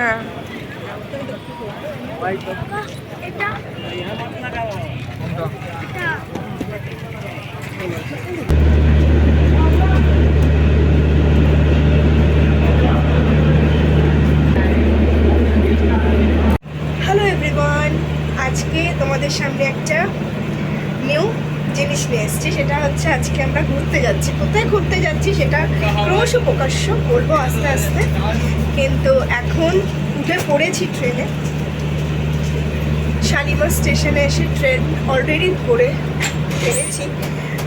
হ্যাঁ। Hello everyone আজকে তোমাদের সামনে একটা নিউ জিনিস নিয়ে এসেছি, সেটা হচ্ছে আজকে আমরা ঘুরতে যাচ্ছি। কোথায় ঘুরতে যাচ্ছি সেটা ক্রমশ প্রকাশ্য বলব আস্তে আস্তে। কিন্তু এখন উঠে পড়েছি ট্রেনে। শালিমার স্টেশনে এসে ট্রেন অলরেডি ধরে ফেলেছি।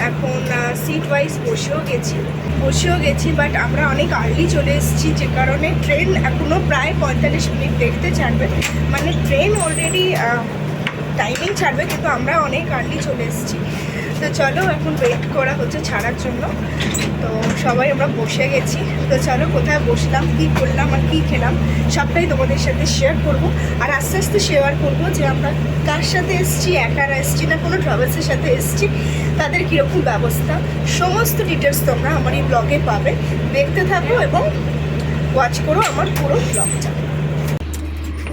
এখন সিট ওয়াইজ বসেও গেছি। বসেও গেছি বাট আমরা অনেক আর্লি চলে এসেছি, যে কারণে ট্রেন এখনও প্রায় পঁয়তাল্লিশ মিনিট দেখতে ছাড়বে। মানে ট্রেন অলরেডি টাইমিং ছাড়বে, কিন্তু আমরা অনেক আর্লি চলে এসেছি। তো চলো এখন ওয়েট করা হচ্ছে ছাড়ার জন্য। তো সবাই আমরা বসে গেছি। তো চলো কোথায় বসলাম কী করলাম আর কী খেলাম সবটাই তোমাদের সাথে শেয়ার করব। আর আস্তে আস্তে শেয়ার করব যে আমরা কার সাথে এসেছি একারা এসেছি না কোনো ট্রাভেলসের সাথে এসেছি তাদের কীরকম ব্যবস্থা। সমস্ত ডিটেলস তোমরা আমার এই ব্লগে পাবে। দেখতে থাকো এবং ওয়াচ করো আমার পুরো ব্লগটা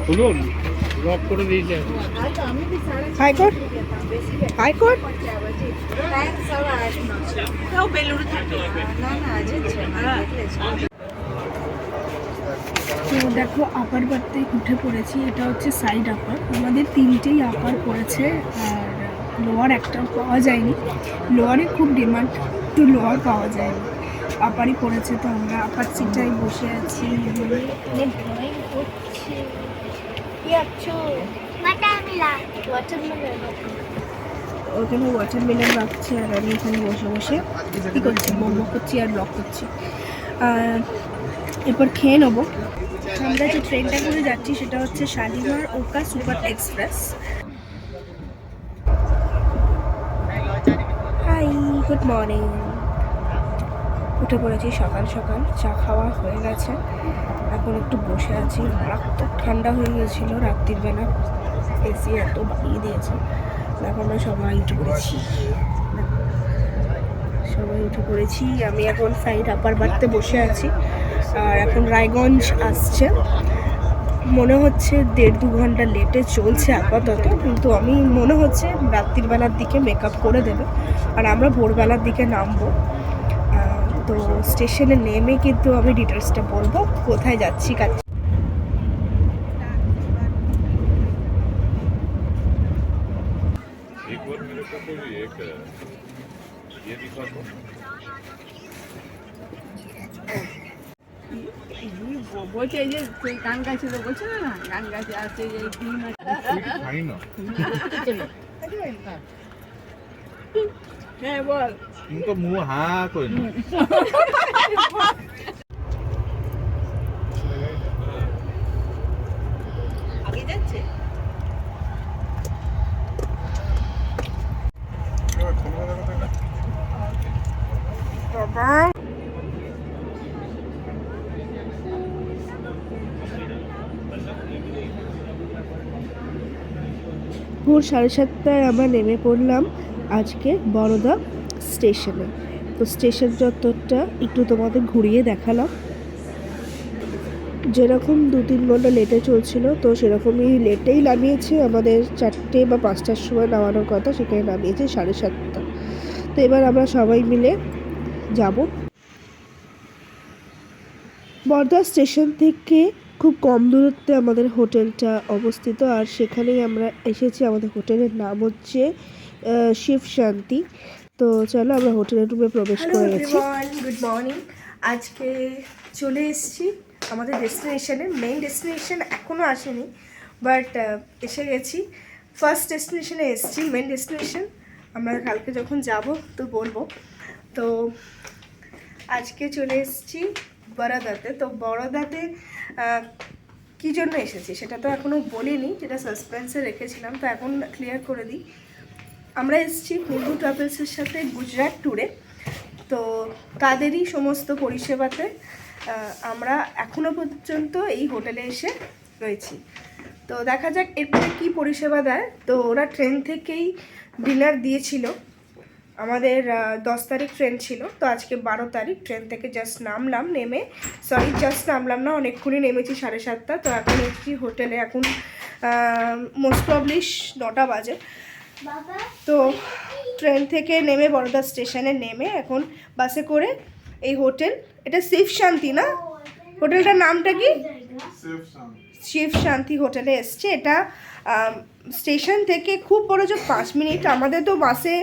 খুলুন লক করে দিয়েছে হাইকোর্ট হাইকোর্ট তো দেখো আপার বাড়তে উঠে পড়েছি। এটা হচ্ছে সাইড আপার আমাদের তিনটেই আপার পড়েছে আর লোয়ার একটা পাওয়া যায়নি। লোয়ারে খুব ডিমান্ড তো লোয়ার পাওয়া যায়নি। আপারই পড়েছে তো আমরা আপার সিটটাই বসে আছি। ড্রয়িং করছি কি আছো ওখানে ওয়াটারমেলন রাখছি আর আমি এখানে বসে বসে কী করছি মোমো করছি আর ব্লক করছি। এরপর খেয়ে নেব। আমরা যে ট্রেনটা করে যাচ্ছি সেটা হচ্ছে Shalimar Okha super express. Hi good morning উঠে পড়েছি সকাল সকাল, চা খাওয়া হয়ে গেছে। এখন একটু বসে আছি। মারাত্মক ঠান্ডা হয়ে গিয়েছিল রাত্রির বেলা এসি এত বাড়িয়ে দিয়েছে। দেখো আমরা সবাই উঠে পড়েছি। সবাই উঠে পড়েছি। আমি এখন সাইড আপার বাড়তে বসে আছি। আর এখন রায়গঞ্জ আসছে। মনে হচ্ছে দেড় দু ঘণ্টা লেটে চলছে আপাতত, কিন্তু আমি, মনে হচ্ছে রাত্রির বেলার দিকে মেকআপ করে দেবে। আর আমরা ভোরবেলার দিকে নামবো। তো স্টেশনে নেমে কিন্তু আমি ডিটেলসটা বলব। কোথায় যাচ্ছি, কাজ avec euh, il y a du poisson. বসে যে গান গাছিল বলছে না গান গাছে আছে যে হ্যাঁ বল তো মু হা কই ভোর সাড়ে সাতটায় আমরা নেমে পড়লাম আজকে বড়দা স্টেশনে। তো স্টেশন চত্বরটা একটু তোমাদের ঘুরিয়ে দেখালাম। যেরকম দু তিন ঘণ্টা লেটে চলছিল, তো সেরকমই লেটেই নামিয়েছে আমাদের চারটে বা পাঁচটার সময় নামানোর কথা, সেখানে নামিয়েছে সাড়ে সাতটা। তো এবার আমরা সবাই মিলে যাব। বর্ধা স্টেশন থেকে খুব কম দূরত্বে আমাদের হোটেলটা অবস্থিত আর সেখানেই আমরা এসেছি। আমাদের হোটেলের নাম হচ্ছে শিব শান্তি। তো চলো আমরা হোটেলের রুমে প্রবেশ করে গেছি গুড মর্নিং আজকে চলে এসেছি আমাদের ডেস্টিনেশনে মেইন ডেস্টিনেশন এখনও আসেনি বাট এসে গেছি। ফার্স্ট ডেস্টিনেশনে এসেছি মেইন ডেস্টিনেশন আমরা কালকে যখন যাব তো বলব। তো আজকে চলে এসেছি বড়দাতে তো বড়দাতে কী জন্য এসেছি সেটা তো এখনও বলিনি, যেটা সাসপেন্সে রেখেছিলাম। তো এখন ক্লিয়ার করে দিই। আমরা এসেছি হিন্দু ট্রাভেলসের সাথে গুজরাট ট্যুরে তো তাদেরই সমস্ত পরিষেবাতে আমরা এখনও পর্যন্ত এই হোটেলে এসে রয়েছি। তো দেখা যাক এরপরে কী পরিষেবা দেয়। তো ওরা ট্রেন থেকেই ডিনার দিয়েছিল। আমাদের দশ তারিখ ট্রেন ছিল তো আজকে বারো তারিখ ট্রেন থেকে জাস্ট নামলাম নেমে সরি জাস্ট নামলাম না অনেকক্ষণই নেমেছি সাড়ে সাতটা তো এখন একটি হোটেলে এখন মোস্ট প্রবলিশ নটা বাজে। তো ট্রেন থেকে নেমে বড়দা স্টেশনে নেমে এখন বাসে করে এই হোটেল এটা শিব শান্তি না? হোটেলটার নামটা কি? শিব শান্তি। হোটেলে এসছে। এটা স্টেশন থেকে খুব বড় যে পাঁচ মিনিট, আমাদের তো বাসে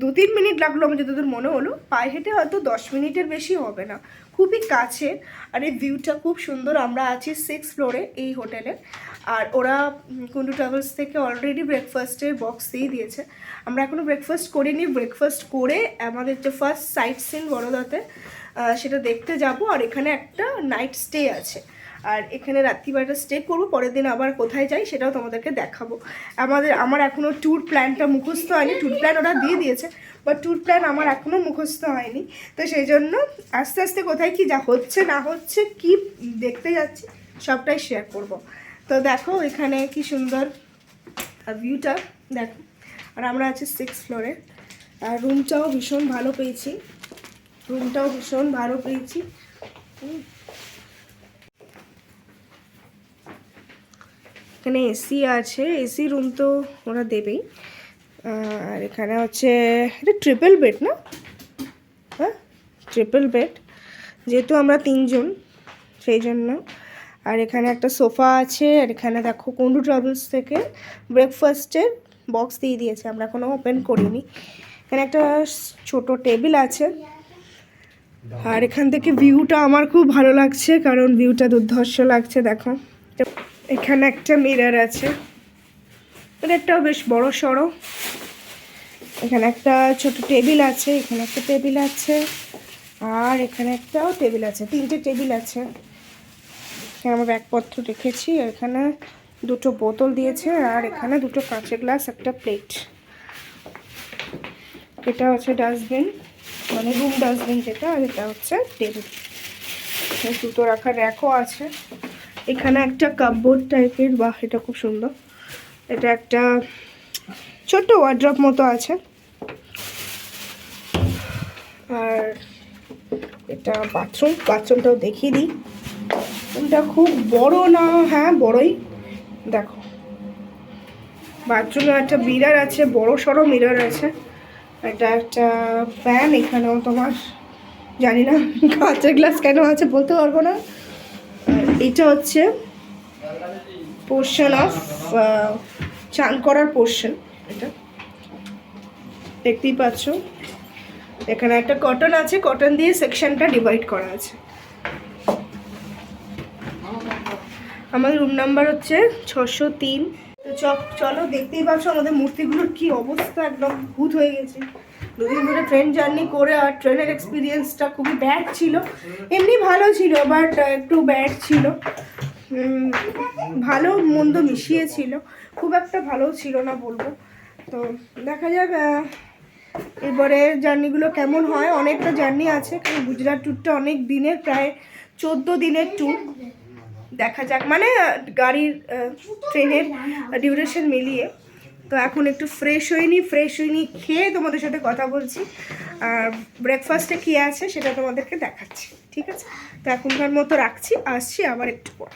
দু তিন মিনিট লাগল আমার যতদূর মনে হলো। পায়ে হেঁটে হয়তো দশ মিনিটের বেশি হবে না। খুবই কাছে। আর এই ভিউটা খুব সুন্দর। আমরা আছি সিক্স ফ্লোরে এই হোটেলে। আর ওরা কুন্ডু ট্রাভেলস থেকে অলরেডি ব্রেকফাস্টের বক্স দিয়ে দিয়েছে। আমরা এখনও ব্রেকফাস্ট করিনি। ব্রেকফাস্ট করে আমাদের যে ফার্স্ট সাইট সিন বড়দাতে সেটা দেখতে যাব। আর এখানে একটা নাইট স্টে আছে। আর এখানে রাত্রিবেলাটা স্টে করব, পরের দিন আবার কোথায় যাই সেটাও তোমাদেরকে দেখাবো। আমাদের, আমার এখনও ট্যুর প্ল্যানটা মুখস্থ হয়নি ট্যুর প্ল্যান ওরা দিয়ে দিয়েছে বা ট্যুর প্ল্যান আমার এখনও মুখস্থ হয়নি। তো সেই জন্য আস্তে আস্তে কোথায় কি যা হচ্ছে, না হচ্ছে, কি দেখতে যাচ্ছি, সবটাই শেয়ার করব। তো দেখো এখানে কি সুন্দর ভিউটা দেখো। আর আমরা আছি সিক্স ফ্লোরে আর রুমটাও ভীষণ ভালো পেয়েছি। রুমটাও ভীষণ ভালো পেয়েছি। এখানে এসি আছে এসি রুম তো ওরা দেবেই। আর এখানে হচ্ছে, এটা ট্রিপল বেড না? হ্যাঁ ট্রিপল বেড যেহেতু আমরা তিনজন সেই জন্য আর এখানে একটা সোফা আছে, আর এখানে দেখো কুন্ডু ট্রাভেলস থেকে ব্রেকফাস্টের বক্স দিয়ে দিয়েছে। আমরা এখনও ওপেন করিনি। এখানে একটা ছোট টেবিল আছে। আর এখান থেকে ভিউটা আমার খুব ভালো লাগছে, কারণ ভিউটা দুর্ধর্ষ লাগছে, দেখো। এখানে একটা মিরর আছে। মিররটাও বেশ বড় সড়ো। এখানে একটা ছোট টেবিল আছে, এখানে একটা টেবিল আছে, আর এখানে একটাও টেবিল আছে, তিনটে টেবিল আছে। এখানে আমার ব্যাগপত্র রেখেছি এখানে দুটো বোতল দিয়েছে, আর এখানে দুটো কাঁচের গ্লাস, একটা প্লেট। এটা হচ্ছে ডাস্টবিন মানে রুম ডাস্টবিন যেটা, আর এটা হচ্ছে টেবিল। জুতো রাখার র্যাকও আছে। এখানে একটা কাপবোর্ড টাইপের বাহ, এটা খুব সুন্দর। এটা একটা ছোট্ট ওয়ার্ড্রপ মতো আছে। আর এটা বাথরুম বাথরুমটাও দেখিয়ে দিই। এটা খুব বড় না হ্যাঁ বড়ই। দেখো। বাথরুমে একটা মিরার আছে, বড় সড়ো মিরার আছে। এটা একটা ফ্যান এখানেও তোমার, জানি না, কাঁচের গ্লাস কেন আছে বলতে পারব না। এটা হচ্ছে পোর্শন অফ চান করার পোর্শন এটা। দেখতেই পাচ্ছ। এখানে একটা কটন আছে কটন দিয়ে সেকশনটা ডিভাইড করা আছে। আমাদের রুম নাম্বার হচ্ছে ছশো তিন। তো চলো দেখতেই পাচ্ছ আমাদের মূর্তিগুলোর কি অবস্থা, একদম ভূত হয়ে গেছে। দুদিন ধরে ট্রেন জার্নি করে আর ট্রেনের এক্সপিরিয়েন্সটা খুবই ব্যাড ছিল। এমনি ভালো ছিল বাট একটু ব্যাড ছিল। ভালো মন্দ মিশিয়ে ছিল খুব একটা ভালো ছিল না বলব। তো দেখা যাক এবারে জার্নিগুলো কেমন হয়। অনেকটা জার্নি আছে, কারণ গুজরাট ট্যুরটা অনেক দিনের, প্রায় চোদ্দ দিনের ট্যুর দেখা যাক। মানে গাড়ির ট্রেনের ডিউরেশন মিলিয়ে। তো এখন একটু ফ্রেশ হইনি ফ্রেশ হইনি খেয়ে তোমাদের সাথে কথা বলছি। আর ব্রেকফাস্টে কী আছে সেটা তোমাদেরকে দেখাচ্ছি, ঠিক আছে? তো এখনকার মতো রাখছি, আসছি আবার একটু পর।